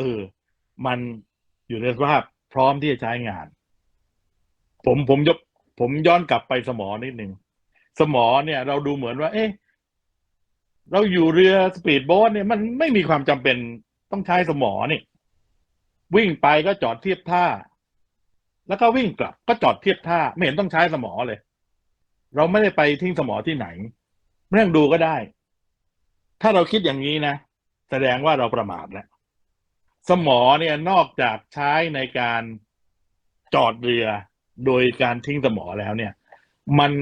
เออ มันอยู่ในสภาพพร้อมที่จะใช้งาน ผมผมยกผมย้อนกลับไปสมอนิดหนึ่งสมอเนี่ย เราดูเหมือนว่า เอ๊ะเราอยู่เรือสปีดโบ๊ทเนี่ยมันไม่มีความจำเป็นต้องใช้สมอนี่ วิ่งไปก็จอดเทียบท่า แล้วก็วิ่งกลับ ก็จอดเทียบท่า ไม่เห็นต้องใช้สมอเลย เราไม่ได้ไปทิ้งสมอที่ไหนไม่องดูก็ได้ ถ้าเราคิดอย่างนี้นะแสดงว่าเราประมาทแล้ว สมอเนี่ยนอกจากใช้ในการจอดเรือโดยการทิ้งสมอแล้วเนี่ย มัน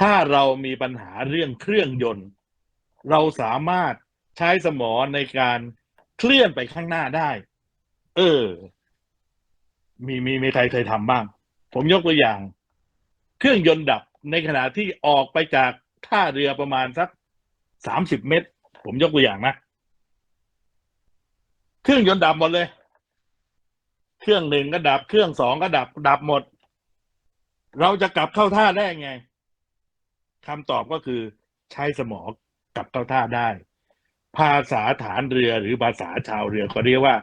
ถ้าเรามีปัญหาเรื่องเครื่องยนต์ เราสามารถใช้สมอในการเคลื่อนไปข้างหน้าได้ เออ มีมีมีใครเคยทำบ้าง ผมยกตัวอย่าง เครื่องยนต์ดับในขณะที่ออกไปจากท่าเรือประมาณสักสามสิบเมตร ผมยกตัวอย่างนะ เครื่องยนต์ดับหมดเลย เครื่องหนึ่งก็ดับ เครื่องสองก็ดับ ดับหมด เราจะกลับเข้าท่าได้ไงคำตอบก็คือ ใช้สมองกลับเข้าท่าได้ ภาษาฐานเรือหรือภาษาชาวเรือเขาเรียกว่า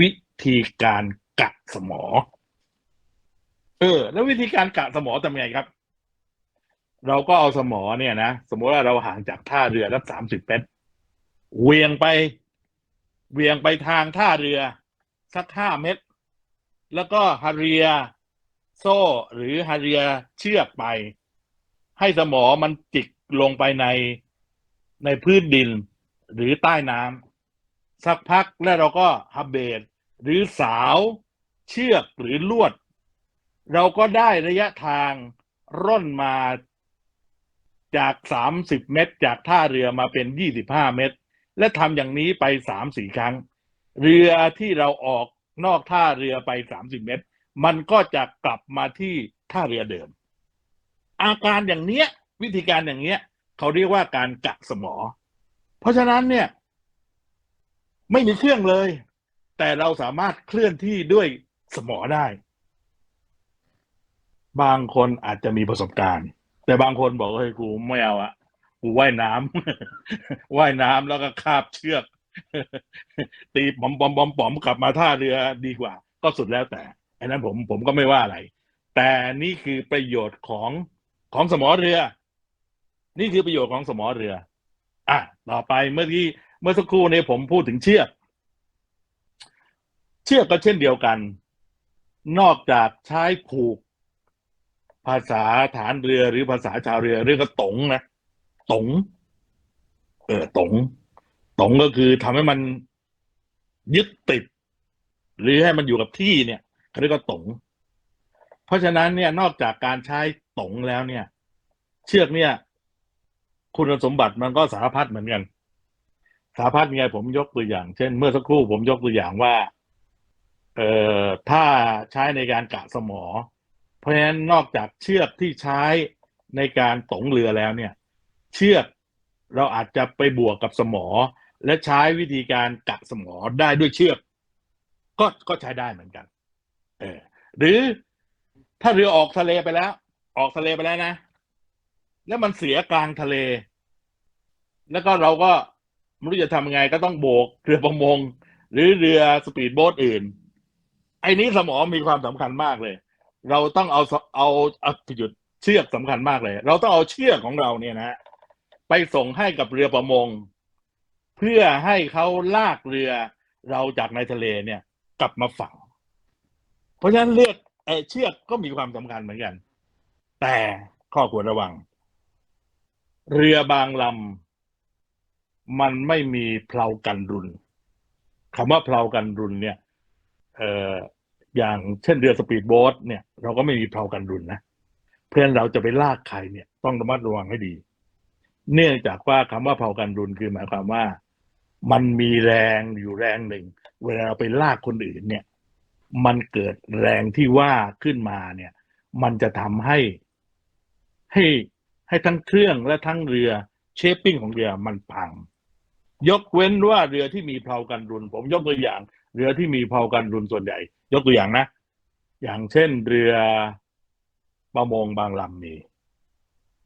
วิธีการกะสมอ เออ แล้ววิธีการกะสมอทำไงครับ เราก็เอาสมอเนี่ยนะ สมมติว่าเราห่างจากท่าเรือสักสามสิบเมตรเวียงไป เวียงไปทางท่าเรือ สักห้าเมตร แล้วก็ฮาเรียโซ่ หรือฮาเรียเชือกไป ให้สมอมันจิกลงไปในในพื้นดิน หรือใต้น้ำสักพักแล้วเราก็ฮับเบดหรือสาวเชือกหรือลวด เราก็ได้ระยะทางร่นมาจากสามสิบเมตร จากท่าเรือมาเป็นยี่สิบห้าเมตร และทำอย่างนี้ไปสามสี่ครั้ง เรือที่เราออกนอกท่าเรือไปสามสิบเมตร มันก็จะกลับมาที่ท่าเรือเดิม อาการอย่างเนี้ย วิธีการอย่างเนี้ย เขาเรียกว่าการกะสมอ เพราะฉะนั้นเนี่ย ไม่มีเครื่องเลย แต่เราสามารถเคลื่อนที่ด้วยสมอได้ บางคนอาจจะมีประสบการณ์ แต่บางคนบอกเฮ้ยกูไม่เอาอะ กูว่ายน้ำว่ายน้ำแล้วก็คาบเชือก ตีปอมปอมปอมปอมกลับมาท่าเรือดีกว่า ก็สุดแล้วแต่อันนั้นผมผมก็ไม่ว่าอะไร แต่นี่คือประโยชน์ของของสมอเรือ นี่คือประโยชน์ของสมอเรือ อะต่อไปเมื่อที่เมื่อสักครู่นี้ผมพูดถึงเชือกเชือกก็เช่นเดียวกัน นอกจากใช้ผูก ภาษาฐานเรือหรือภาษาชาวเรือเรียกว่าตงนะ ตงเออตงตงก็คือทำให้มันยึดติด หรือให้มันอยู่กับที่เนี่ยเขาเรียกว่าตงเพราะฉะนั้นเนี่ยนอกจากการใช้ตงแล้วเนี่ย เชือกเนี่ย คุณสมบัติมันก็สารพัดเหมือนกัน สารพัดมีไงผมยกตัวอย่าง เช่น เมื่อสักครู่ผมยกตัวอย่างว่า เอ่อถ้าใช้ในการกะสมอ เพราะฉะนั้นนอกจากเชือกที่ใช้ในการตงเรือแล้วเนี่ย เชือกเราอาจจะไปบวกกับสมอ และใช้วิธีการกะสมอได้ด้วยเชือก ก็ก็ใช้ได้เหมือนกัน เออ หรือถ้าเรือออกทะเลไปแล้ว ออกทะเลไปแล้วนะ แล้วมันเสียกลางทะเล แล้วก็เราก็ไม่รู้จะทำยังไงก็ต้องโบกเรือประมง หรือเรือสปีดโบ๊ทอื่น ไอ้นี้สมองมีความสำคัญมากเลย เราต้องเอาเอาเอาหยุดเชือกสำคัญมากเลย เราต้องเอาเชือกของเราเนี่ยนะ ไปส่งให้กับเรือประมง เพื่อให้เขาลากเรือเราจากในทะเลเนี่ย กลับมาฝั่ง เพราะฉะนั้นเลือกเอเชือกก็มีความสำคัญเหมือนกัน แต่ข้อควรระวัง เรือบางลำมันไม่มีเพลากันรุนคำว่าเพลากันรุนเนี่ย เอ่ออย่างเช่นเรือสปีดโบ๊ทเนี่ย เราก็ไม่มีเพลากันรุนนะเพื่อนเราจะไปลากใครเนี่ย ต้องระมัดระวังให้ดี เนื่องจากว่าคำว่าเพลากันรุนคือหมายความว่า มันมีแรงอยู่แรงหนึ่ง เวลาเราไปลากคนอื่นเนี่ย มันเกิดแรงที่ว่าขึ้นมาเนี่ย มันจะทำให้ให้ให้ทั้งเครื่องและทั้งเรือเชฟปิ้งของเรือมันพัง ยกเว้นว่าเรือที่มีเพลากันรุน ผมยกตัวอย่าง เรือที่มีเพลากันรุนส่วนใหญ่ ยกตัวอย่างนะ อย่างเช่นเรือประมงบางลำมี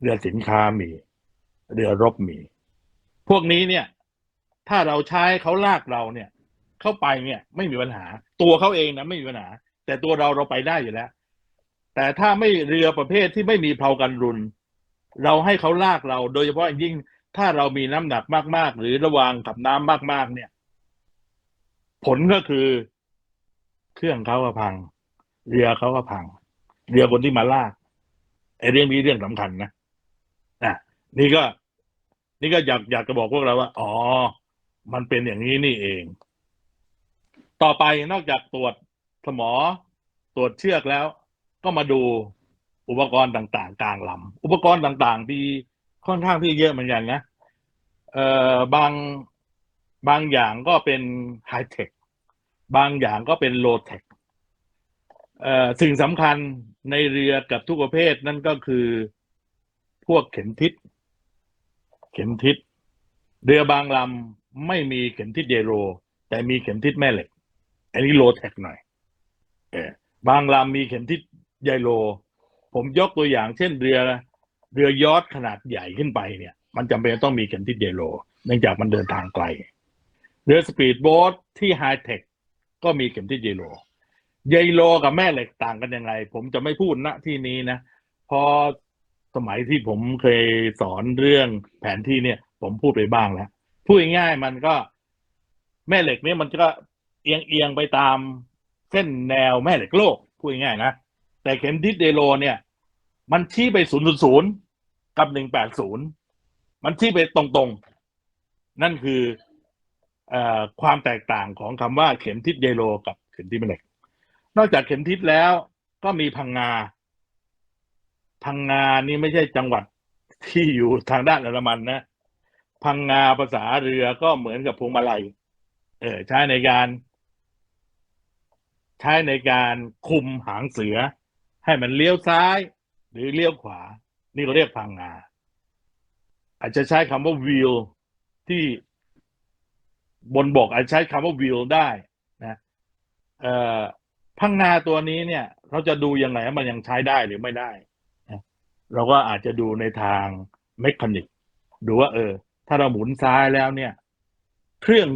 เรือสินค้ามี เรือรบมี พวกนี้เนี่ย ถ้าเราใช้เขาลากเราเนี่ย เข้าไปเนี่ย ไม่มีปัญหา ตัวเขาเองนะไม่มีปัญหา แต่ตัวเราเราไปได้อยู่แล้ว แต่ถ้าไม่เรือประเภทที่ไม่มีเพลากันรุน เราให้เขาลากเรา โดยเฉพาะอย่างยิ่งถ้าเรามีน้ำหนักมาก ๆ หรือระวางกับน้ำมาก ๆ เนี่ย ผลก็คือ เครื่องเขาก็พัง เรือเขาก็พัง เรือคนที่มาลากไอ้เรื่องนี้เรื่องสำคัญนะอะนี่ก็ นี่ก็อยากอยากจะบอกพวกเราว่า อ๋อ มันเป็นอย่างนี้นี่เอง ต่อไปนอกจากตรวจสมอ ตรวจเชือกแล้ว ก็มาดูอุปกรณ์ต่างๆ กลางลำอุปกรณ์ต่างๆ ที่ค่อนข้างที่เยอะเหมือนกันนะเอ่อบางบางอย่างก็เป็นไฮเทคบางอย่างก็เป็นโลเทคเอ่อสิ่งสำคัญในเรือกับทุกประเภทนั่นก็คือพวกเข็มทิศ เข็มทิศเรือบางลำไม่มีเข็มทิศเยโร แต่มีเข็มทิศแม่เหล็ก อันนี้โลเทคหน่อยเออบางลำมีเข็มทิศไยโลผมยกตัวอย่างเช่นเรือเรือยอทขนาดใหญ่ขึ้นไปเนี่ย มันจำเป็นต้องมีเข็มทิศไยโลเนื่องจากมันเดินทางไกล เรือสปีดโบ๊ทที่ไฮเทคก็มีเข็มทิศไยโลไยโลกับแม่เหล็กต่างกันยังไง ผมจะไม่พูดณที่นี้นะ พอ สมัยที่ผมเคยสอนเรื่องแผนที่เนี่ย ผมพูดไปบ้างแล้วพูดง่ายๆมันก็แม่เหล็กเนี่ยมันก็เอียงเอียงไปตามเส้นแนวแม่เหล็กโลกพูดง่ายๆนะแต่เข็มทิศเดโลเนี่ย มันชี้ไปศูนย์ศูนย์กับหนึ่งแปดศูนย์มันชี้ไปตรงๆ นั่นคือเอ่อความแตกต่างของคำว่าเข็มทิศเยโลกับเข็มทิศแม่เหล็ก นอกจากเข็มทิศแล้วก็มีพังงา พังงานี่ไม่ใช่จังหวัดที่อยู่ทางด้านอันดามันนะพังงาภาษาเรือก็เหมือนกับพวงมาลัย เออใช้ในการ ใช้ในการคุมหางเสือ ให้มันเลี้ยวซ้าย หรือเลี้ยวขวา นี่เราเรียกพังงา อาจจะใช้คำว่าวิวที่บนบกอาจจะใช้คำว่าวิวได้นะเอ่อพังงาตัวนี้เนี่ย เราจะดูยังไงว่ามันยังใช้ได้หรือไม่ได้ เราก็อาจจะดูในทางเมคานิกดูว่า เออ ถ้าเราหมุนซ้ายแล้วเนี่ย เครื่อง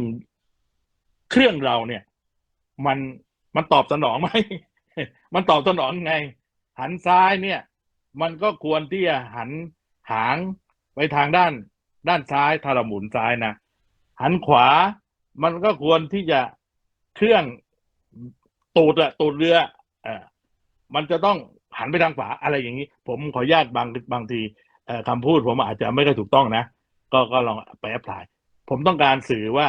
เครื่องเราเนี่ย มันมันตอบสนองไหมมันตอบสนองไง หันซ้ายเนี่ย มันก็ควรที่จะหันหางไปทางด้าน ด้านซ้ายถ้าเราหมุนซ้ายนะหันขวา มันก็ควรที่จะเครื่องตูดอะตูดเรือเออมันจะต้อง หันไปทางขวาอะไรอย่างนี้ ผมขออนุญาตบางบางทีเอ่อคำพูดผมอาจจะไม่ค่อยถูกต้องนะ ก็ก็ลองไปแอพพลายผมต้องการสื่อว่า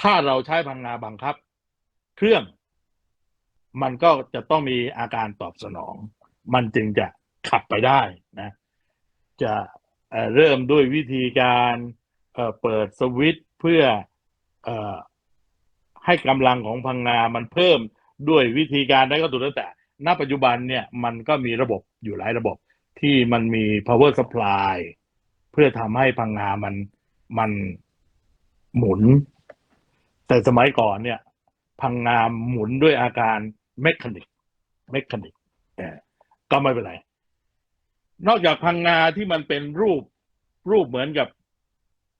ถ้าเราใช้พลังงานบังคับ เครื่อง มันก็จะต้องมีอาการตอบสนอง มันจึงจะขับไปได้นะ จะเเริ่มด้วยวิธีการเเปิดสวิตช์เพื่อเอ่อให้กำลังของพลังงานมันเพิ่ม ด้วยวิธีการได้ก็ถูกแล้วแต่ ณ ปัจจุบันเนี่ยมันก็มีระบบอยู่หลายระบบที่มันมี power supply เพื่อทำให้พังงามันมันหมุน แต่สมัยก่อนเนี่ย พังงามหมุนด้วยอาการเมคานิกเมคานิกก็ไม่เป็นไร นอกจากพังงาที่มันเป็นรูปรูปเหมือนกับ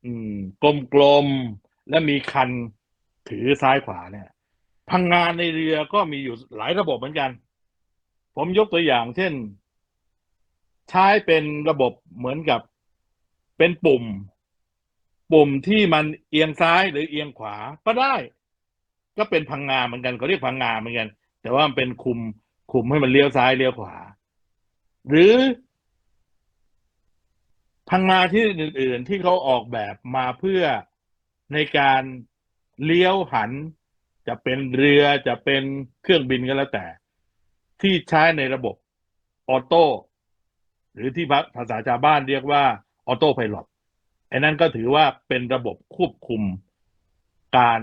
อืมกลมๆ และมีคันถือซ้ายขวาเนี่ย พังงานในเรือก็มีอยู่หลายระบบเหมือนกัน ผมยกตัวอย่าง เช่น ใช้เป็นระบบเหมือนกับเป็นปุ่ม ปุ่มที่มันเอียงซ้ายหรือเอียงขวาก็ได้ ก็เป็นพังงาเหมือนกันเขาเรียกพังงาเหมือนกัน แต่ว่ามันเป็นคุมคุมให้มันเลี้ยวซ้ายเลี้ยวขวา หรือ พังงาที่อื่น ๆ ที่เขาออกแบบมาเพื่อในการเลี้ยวหัน จะเป็นเรือจะเป็นเครื่องบินก็แล้วแต่ ที่ใช้ในระบบออโต้หรือที่ภาษาชาวบ้านเรียกว่าออโต้ไพลอตไอ้นั้นก็ถือว่าเป็นระบบควบคุมการ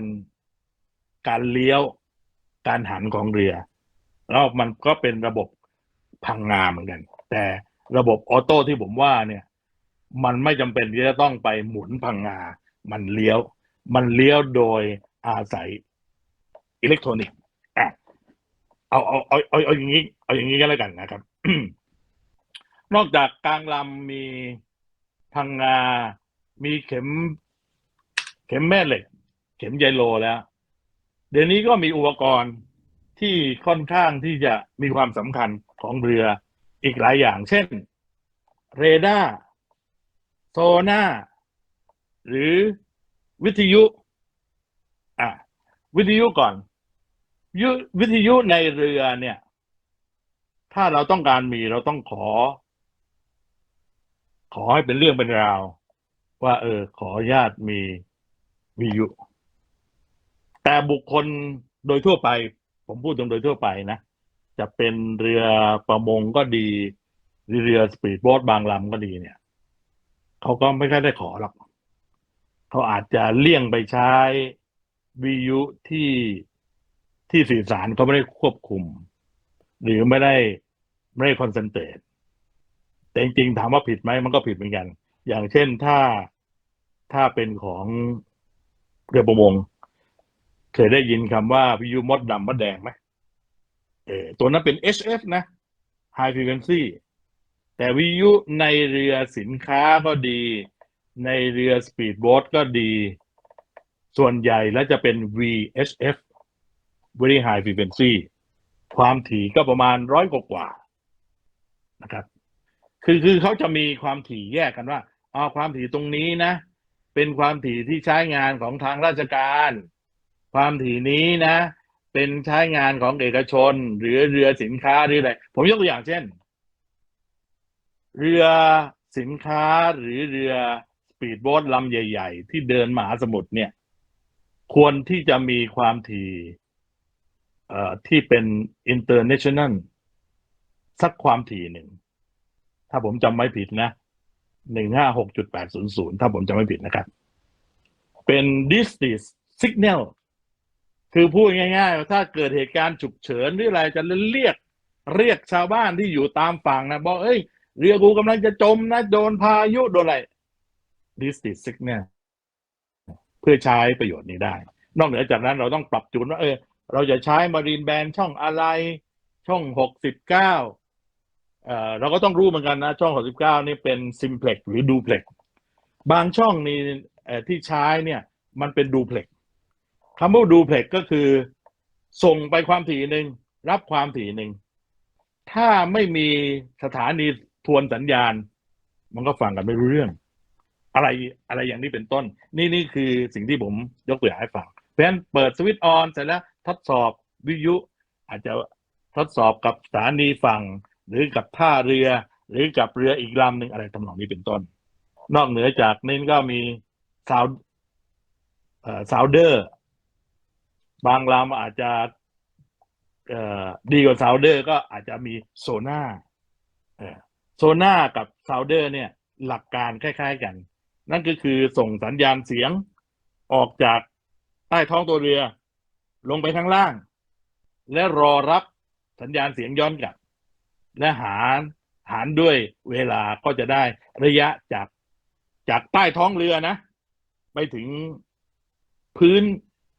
การเลี้ยวการหันของเรือ แล้วมันก็เป็นระบบพังงาเหมือนกัน แต่ระบบออโต้ที่ผมว่าเนี่ย มันไม่จำเป็นที่จะต้องไปหมุนพังงา มันเลี้ยว มันเลี้ยวโดยอาศัย อิเล็กทรอนิกส์อะเอาเอาเอาเอาเอาอย่างนี้ เอาอย่างนี้ก็แล้วกันนะครับ นอกจากกลางลำมีพังงา มีเข็ม เข็มแม่เหล็ก เข็มใยโลแล้ว เดี๋ยวนี้ก็มีอุปกรณ์ที่ค่อนข้างที่จะมีความสำคัญของเรืออีกหลายอย่าง เช่น เรดาร์โซน่าหรือวิทยุ อะ วิทยุก่อน ยุวิทยุในเรือเนี่ย ถ้าเราต้องการมีเราต้องขอ ขอให้เป็นเรื่องเป็นราว ว่า เออ ขอญาตมีวิทยุ แต่บุคคลโดยทั่วไป ผมพูดตรงโดยทั่วไปนะ จะเป็นเรือประมงก็ดีหรือเรือสปีดโบ๊ทบางลำก็ดีเนี่ยเขาก็ไม่ค่อยได้ขอหรอกเขาอาจจะเลี่ยงไปใช้วิทยุที่ ที่สื่อสารเขาไม่ได้ควบคุม หรือไม่ได้ไม่ได้คอนเซนเทรตแต่จริงๆถามว่าผิดไหมมันก็ผิดเหมือนกัน อย่างเช่นถ้าถ้าเป็นของเรือประมง เคยได้ยินคำว่าวิทยุมดดำมดแดงไหมเออตัวนั้นเป็น HF นะ High Frequency แต่วิทยุในเรือสินค้าก็ดี ในเรือสปีดโบ๊ทก็ดี ส่วนใหญ่แล้วจะเป็น VHF Very High Frequency ความถี่ก็ประมาณร้อยกว่านะครับ คือคือเขาจะมีความถี่แยกกันว่าอ๋อความถี่ตรงนี้นะ เป็นความถี่ที่ใช้งานของทางราชการ ความถี่นี้นะ เป็นใช้งานของเอกชน หรือเรือสินค้าหรืออะไรผมยกตัวอย่างเช่น เรือสินค้าหรือเรือสปีดโบ๊ทลำใหญ่ ๆ ที่เดินมหาสมุทรเนี่ย ควรที่จะมีความถี่ ที่เป็น international สักความถี่หนึ่ง ถ้าผมจำไม่ผิดนะหนึ่งห้าหกจุดแปดศูนย์ศูนย์ถ้าผมจำไม่ผิดนะครับ เป็น distress signal คือพูดง่ายๆว่าถ้าเกิดเหตุการณ์ฉุกเฉินหรืออะไรจะเรียกเรียกชาวบ้านที่อยู่ตามฝั่งนะ บอกเอ้ย เรือกูกำลังจะจมนะ โดนพายุโดนอะไร distress signal เพื่อใช้ประโยชน์นี้ได้ นอกเหนือจากนั้นเราต้องปรับจูนว่าเออ เราจะใช้มารีนแบนช่องอะไร ช่องหกสิบเก้าเอ่อเราก็ต้องรู้เหมือนกันนะ ช่องหกสิบเก้านี่เป็นซิมเพล็กหรือดูเพล็กบางช่องนี่ที่ใช้เนี่ยมันเป็นดูเพล็กคำว่าดูเพล็กก็คือ ส่งไปความถี่หนึ่งรับความถี่หนึ่งถ้าไม่มีสถานีทวนสัญญาณ มันก็ฟังกันไม่รู้เรื่อง อะไรอะไรอย่างนี้เป็นต้น นี่นี่คือสิ่งที่ผมยกตัวอย่างให้ฟังเพราะฉะนั้นเปิดสวิตช์ออนเสร็จแล้ว ทดสอบวิทยุ อาจจะทดสอบกับสถานีฝั่ง หรือกับท่าเรือ หรือกับเรืออีกลำหนึ่งอะไรทำนองนี้เป็นต้น นอกเหนือจากนี้ก็มีซาวเอ่อซาวเดอร์ บางลำอาจจะเอ่อดีกว่าซาวเดอร์ก็อาจจะมีโซน่าเออโซน่ากับซาวเดอร์เนี่ยหลักการคล้าย ๆกัน นั่นก็คือส่งสัญญาณเสียงออกจากใต้ท้องตัวเรือ ลงไปข้างล่าง และรอรับสัญญาณเสียงย้อนกลับ และหารหารด้วยเวลาก็จะได้ระยะจากจากใต้ท้องเรือนะ ไปถึงพื้น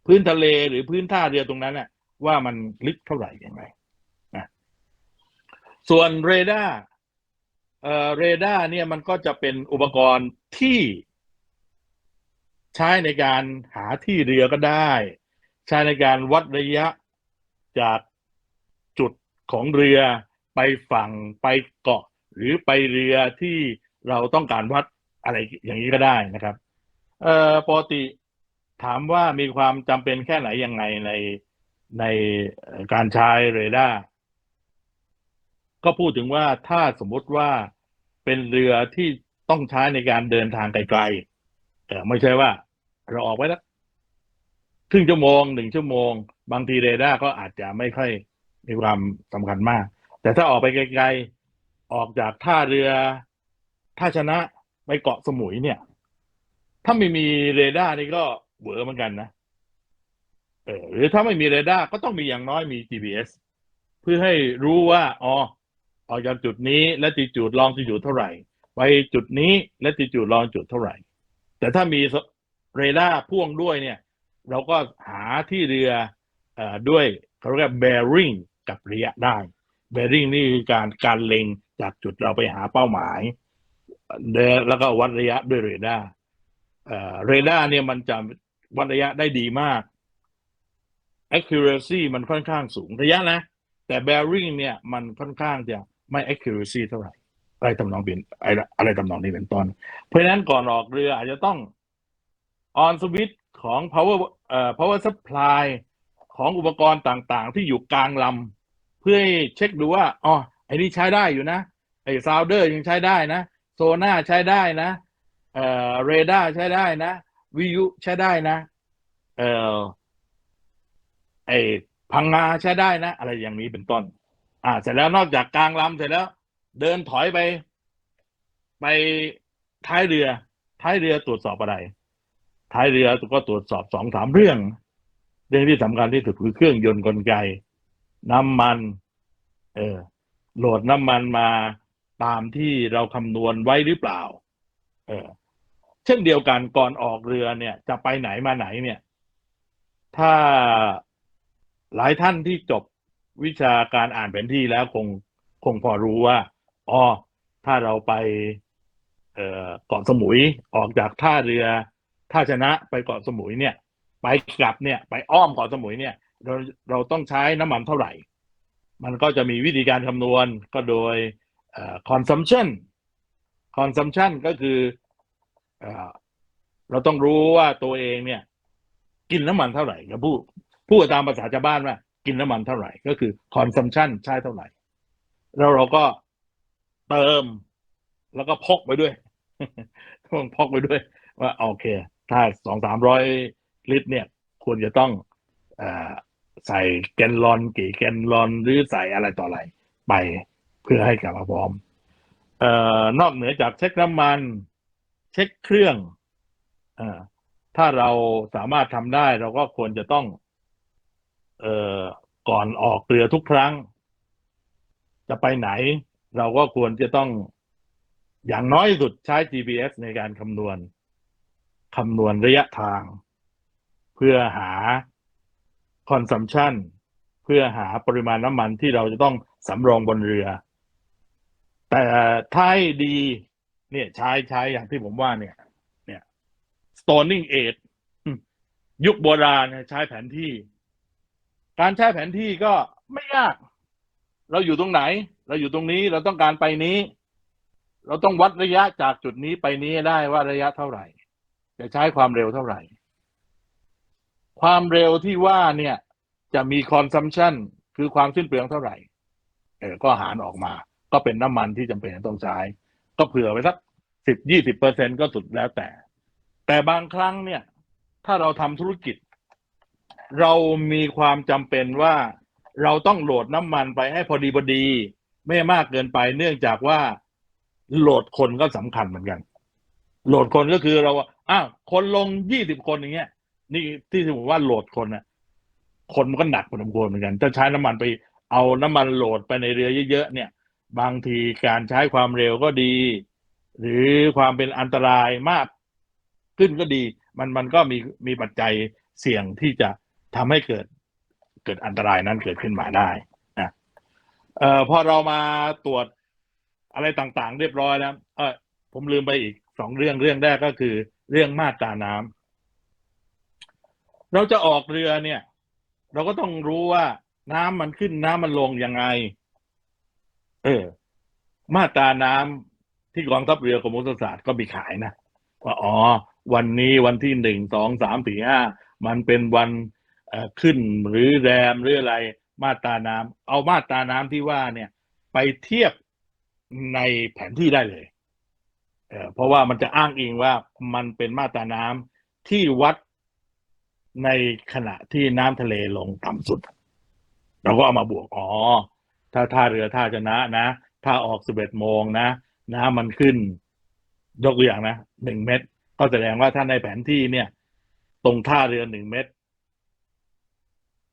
พื้นทะเลหรือพื้นท่าเรือตรงนั้นน่ะ ว่ามันลึกเท่าไหร่ยังไงนะส่วนเรดาร์เอ่อเรดาร์เนี่ยมันก็จะเป็นอุปกรณ์ที่ใช้ในการหาที่เรือก็ได้ ใช้ในการวัดระยะจากจุดของเรือไปฝั่งไปเกาะ หรือไปเรือที่เราต้องการวัดอะไรอย่างนี้ก็ได้นะครับ เอ่อปกติถามว่ามีความจำเป็นแค่ไหนยังไงในในการใช้เรดาร์ก็พูดถึงว่าถ้าสมมติว่าเป็นเรือที่ต้องใช้ในการเดินทางไกลๆแต่ไม่ใช่ว่า เราออกไปแล้ว ครึ่งชั่วโมงหนึ่งชั่วโมง บางทีเรดาร์ก็อาจจะไม่ค่อยมีความสำคัญมาก แต่ถ้าออกไปไกลๆออกจากท่าเรือท่าชนะไปเกาะสมุยเนี่ย ถ้าไม่มีเรดาร์นี่ก็เหวอเหมือนกันนะเออหรือถ้าไม่มีเรดาร์ก็ต้องมีอย่างน้อยมี GPS เพื่อให้รู้ว่าอ๋อออกจากจุดนี้และติจูดลองติจูดเท่าไหร่ ไปจุดนี้และติจูดลองจุดเท่าไหร่ แต่ถ้ามีเรดาร์พ่วงด้วยเนี่ย เราก็หาที่เรืออด้วยเขาเรียกว่า bearing กับระยะได้ bearing นี่คือการการเล็งจากจุดเราไปหาเป้าหมาย แล้วก็วัดระยะด้วยเรดาร์เรดาร์เนี่ยมันจะวัดระยะได้ดีมาก accuracy มันค่อนข้างสูงระยะนะ แต่ bearing เนี่ยมันค่อนข้างจะไม่ accuracy เท่าไหร่อะไรทำนองเป็นอะไรอะไรทำนองนี้เป็นต้นเพราะฉะนั้นก่อนออกเรืออาจจะต้อง on switch ของ power เอ่อ power supply ของอุปกรณ์ต่างๆ ที่อยู่กลางลำเพื่อเช็คดูว่าอ๋อไอ้นี่ใช้ได้อยู่นะไอ้ซาวเดอร์ยังใช้ได้นะโซน่าใช้ได้นะเอ่อเรดาร์ใช้ได้นะวิทยุใช้ได้นะเอ่อไอ้พังงาใช้ได้นะ อะไรอย่างนี้เป็นต้น อ่า เสร็จแล้วนอกจากกลางลำเสร็จแล้ว เดินถอยไป ไปท้ายเรือ ท้ายเรือตรวจสอบอะไร ท้ายเรือก็ตรวจสอบสองสามเรื่อง เรื่องที่สำคัญที่สุดคือเครื่องยนต์กลไก น้ำมัน เออโหลดน้ำมันมาตามที่เราคำนวณไว้หรือเปล่า เออ เช่นเดียวกันก่อนออกเรือเนี่ย จะไปไหนมาไหนเนี่ย ถ้าหลายท่านที่จบวิชาการอ่านแผนที่แล้วคงคงพอรู้ว่าอ๋อถ้าเราไป เอ่อเกาะสมุยออกจากท่าเรือ ท่าชนะไปเกาะสมุยเนี่ย ไปกลับเนี่ย ไปอ้อมเกาะสมุยเนี่ย เราเราต้องใช้น้ำมันเท่าไหร่ มันก็จะมีวิธีการคำนวณก็โดย consumption consumption ก็คือเอเราต้องรู้ว่าตัวเองเนี่ย กินน้ำมันเท่าไหร่กับผู้พูดตามภาษาชาวบ้านว่า กินน้ำมันเท่าไหร่ ก็คือ consumption ใช้เท่าไหร่ แล้วเราก็เติมแล้วก็พกไปด้วยต้องพกไปด้วย ว่าโอเค ถ้าสองสามร้อยลิตรเนี่ยควรจะต้องอใส่แกนลอนกี่แกนลอนหรือใส่อะไรต่ออะไรไปเพื่อให้กลับมาพร้อมออนอกเหนือจากเช็คน้ำมัน เช็คเครื่องอถ้าเราสามารถทำได้เราก็ควรจะต้อง เออก่อนออกเรือทุกครั้ง จะไปไหน เราก็ควรจะต้องอย่างน้อยสุดใช้ GPS ในการคำนวณ คำนวณระยะทาง เพื่อหา consumption เพื่อหาปริมาณน้ำมันที่เราจะต้องสำรองบนเรือ แต่ถ้าให้ดีเนี่ยใช้ใช้อย่างที่ผมว่าเนี่ย เนี่ย stoning aid ยุคโบราณเนี่ยใช้แผนที่ การใช้แผนที่ก็ไม่ยาก เราอยู่ตรงไหน เราอยู่ตรงนี้เราต้องการไปนี้ เราต้องวัดระยะจากจุดนี้ไปนี้ได้ว่าระยะเท่าไหร่ จะใช้ความเร็วเท่าไหร่ ความเร็วที่ว่าเนี่ย จะมี consumption คือความสิ้นเปลืองเท่าไหร่ เออก็หารออกมา ก็เป็นน้ำมันที่จำเป็นต้องใช้ ก็เผื่อไว้สักสิบยี่สิบเปอร์เซ็นก็สุดแล้วแต่ แต่บางครั้งเนี่ย ถ้าเราทำธุรกิจ เรามีความจำเป็นว่าเราต้องโหลดน้ำมันไปให้พอดีพอดี ไม่มากเกินไปเนื่องจากว่าโหลดคนก็สำคัญเหมือนกัน โหลดคนก็คือเราอ้าวคนลงยี่สิบคนอย่างเงี้ย นี่ที่ผมว่าโหลดคนน่ะคนมันก็หนักพอสมควรเหมือนกัน ถ้าใช้น้ำมันไปเอาน้ำมันโหลดไปในเรือเยอะๆเนี่ย บางทีการใช้ความเร็วก็ดี หรือความเป็นอันตรายมาก ขึ้นก็ดี มันมันก็มีมีปัจจัยเสี่ยงที่จะทำให้เกิดเกิดอันตรายนั้นเกิดขึ้นมาได้นะเอ่อพอเรามาตรวจอะไรต่างๆ เรียบร้อยแล้ว เออผมลืมไปอีก สองเรื่องเรื่องแรกก็คือ เรื่องมาตราน้ำเราจะออกเรือเนี่ย เราก็ต้องรู้ว่า น้ำมันขึ้นน้ำมันลงยังไง เออ มาตราน้ำที่กองทัพเรือกรมยุทธศาสตร์ก็มีขายนะว่าอ๋อ วันนี้วันที่หนึ่งสองสามสี่ห้ามันเป็นวันขึ้นหรือแรมหรืออะไร มาตราน้ำเอามาตราน้ำที่ว่าเนี่ย ไปเทียบในแผนที่ได้เลย เออเพราะว่ามันจะอ้างอิงว่ามันเป็นมาตราน้ำที่วัดในขณะที่น้ำทะเลลงต่ำสุด เราก็เอามาบวกอ๋อถ้าท่าเรือท่าชนะนะ ถ้าออกสิบเอ็ดโมงนะน้ำมันขึ้น ยกตัวอย่างนะหนึ่งเมตร ก็แสดงว่าถ้าในแผนที่เนี่ย ตรงท่าเรือหนึ่งเมตร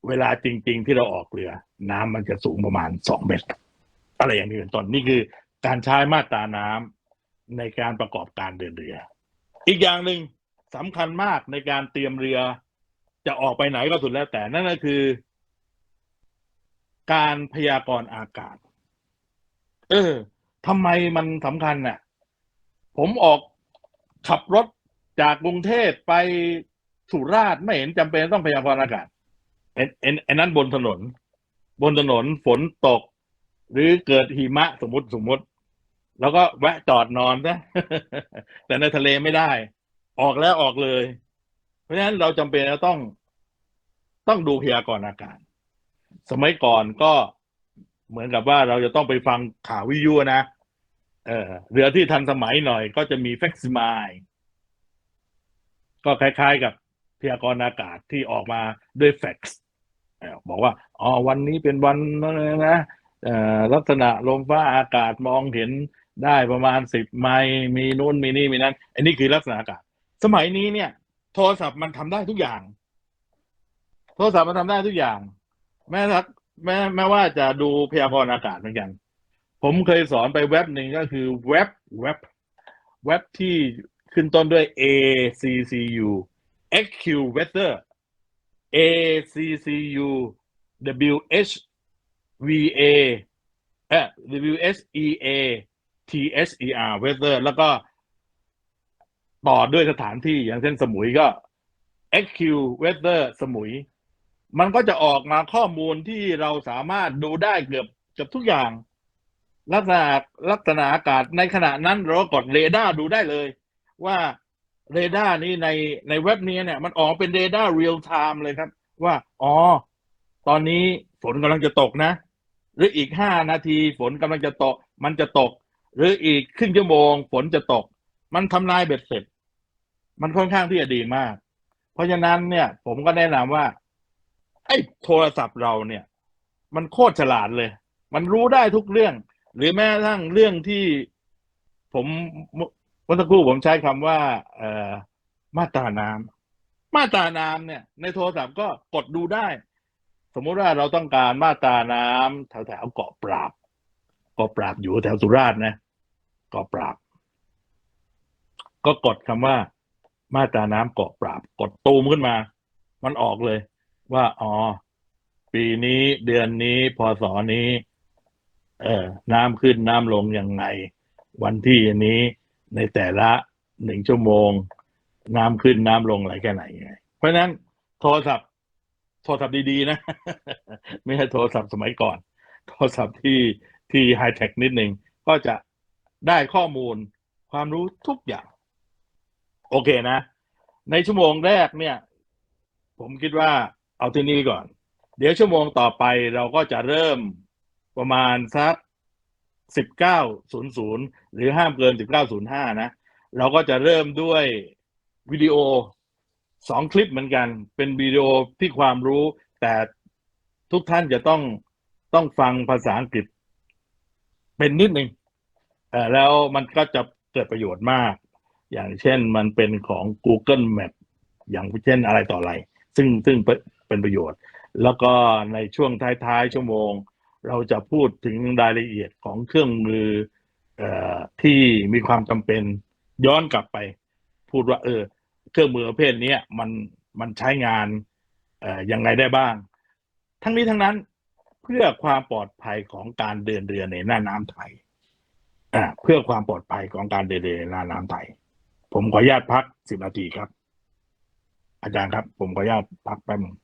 เวลาจริง ๆ ที่เราออกเรือ น้ำมันจะสูงประมาณสองเมตร อะไรอย่างนี้เป็นต้นนี่คือการใช้มาตราน้ำ ในการประกอบการเดินเรือ อีกอย่างหนึ่งสำคัญมากในการเตรียมเรือ จะออกไปไหนก็สุดแล้วแต่นั่นก็คือ การพยากรณ์อากาศ เออทำไมมันสำคัญน่ะ ผมออกขับรถจากกรุงเทพไปสุราษฎร์ไม่เห็นจำเป็นต้องพยากรณ์อากาศเอ็นเอ็นนั้นบนถนน บนถนนฝนตก หรือเกิดหิมะสมมติสมมติ แล้วก็แวะจอดนอนนะแต่ในทะเลไม่ได้ ออกแล้วออกเลย เพราะฉะนั้นเราจำเป็นจะต้อง ต้องดูพยากรณ์อากาศ สมัยก่อนก็เหมือนกับว่าเราจะต้องไปฟังข่าววิทยุนะเออเรือที่ทันสมัยหน่อย ก็จะมีแฟกซิมายก็คล้ายๆกับพยากรณ์อากาศที่ออกมาด้วยแฟกซ์บอกว่าอ๋อวันนี้เป็นวันนะลักษณะลมฟ้าอากาศมองเห็น ได้ประมาณสิบไมล์มีนู่นมีนี่มีนั้นอันนี้คือลักษณะอากาศ สมัยนี้เนี่ย โทรศัพท์มันทำได้ทุกอย่าง โทรศัพท์มันทำได้ทุกอย่าง แม้ทักแม้แม้ว่าจะดูพยากรณ์อากาศเหมือนกัน ผมเคยสอนไปเว็บหนึ่งก็คือเว็บเว็บเว็บที่ขึ้นต้นด้วย A C C U X Q Weather A C C U W H V A เอ่อ w s e a T S E R Weather แล้วก็ต่อด้วยสถานที่อย่างเช่นสมุยก็ XQ Weather สมุย มันก็จะออกมาข้อมูลที่เราสามารถดูได้เกือบเกือบทุกอย่าง ลักษณะลักษณะอากาศในขณะนั้นเราก็กดเรดาร์ดูได้เลย ว่าเรดาร์นี้ในในเว็บนี้เนี่ย มันออกเป็นเรดาร์เรียลไทม์เลยครับ ว่า อ๋อ ตอนนี้ฝนกำลังจะตกนะ หรืออีกห้านาทีฝนกำลังจะตก มันจะตก หรืออีกครึ่งชั่วโมงฝนจะตก มันทำลายเบ็ดเสร็จ มันค่อนข้างที่จะดีมาก เพราะฉะนั้นเนี่ย ผมก็แนะนำว่า ไอ้โทรศัพท์เราเนี่ย มันโคตรฉลาดเลย มันรู้ได้ทุกเรื่อง หรือแม้กระทั่งเรื่องที่ผมเมื่อสักครู่ผมใช้คำว่าเอ่อมาตราน้ำมาตราน้ำเนี่ย ในโทรศัพท์ก็กดดูได้ สมมุติว่าเราต้องการมาตราน้ำแถวแถวเกาะปราบเกาะปราบอยู่แถวสุราษฎร์นะ เกาะปราบ ก็กดคำว่ามาตราน้ำเกาะปราบ กดตูมขึ้นมา มันออกเลย ว่าอ๋อปีนี้เดือนนี้พศนี้ เออน้ำขึ้นน้ำลงยังไง วันที่นี้ในแต่ละหนึ่งชั่วโมง น้ำขึ้นน้ำลงอะไรแค่ไหนไง เพราะฉะนั้นโทรศัพท์โทรศัพท์ดีๆนะ ไม่ใช่โทรศัพท์สมัยก่อน โทรศัพท์ที่ที่ไฮเทคนิดหนึ่งก็จะ ได้ข้อมูลความรู้ทุกอย่าง โอเคนะ ในชั่วโมงแรกเนี่ย ผมคิดว่าเอาที่นี่ก่อน เดี๋ยวชั่วโมงต่อไปเราก็จะเริ่มประมาณสักสิบเก้าศูนย์ศูนย์หรือห้ามเกินสิบเก้าศูนย์ห้านะ เราก็จะเริ่มด้วยวิดีโอสองคลิปเหมือนกัน เป็นวิดีโอที่ความรู้ แต่ทุกท่านจะต้องต้องฟังภาษาอังกฤษ เป็นนิดหนึ่ง แล้วมันก็จะเกิดประโยชน์มาก อย่างเช่นมันเป็นของ Google Map อย่างเช่นอะไรต่ออะไร ซึ่งซึ่งเป็นประโยชน์ แล้วก็ในช่วงท้ายๆ ชั่วโมง เราจะพูดถึงรายละเอียดของเครื่องมืออที่มีความจำเป็นย้อนกลับไป พูดว่า เออ เครื่องมือประเภทนี้มันมันใช้งานเอ่อยังไงได้บ้าง ทั้งนี้ทั้งนั้นเพื่อความปลอดภัยของการเดินเรือในหน้าน้ำไทย เพื่อความปลอดภัยของการเดินเรือในหน้าน้ำไทยผมขออนุญาตพักสิบนาทีครับ อาจารย์ครับ ผมขออนุญาตพักแป๊บนึง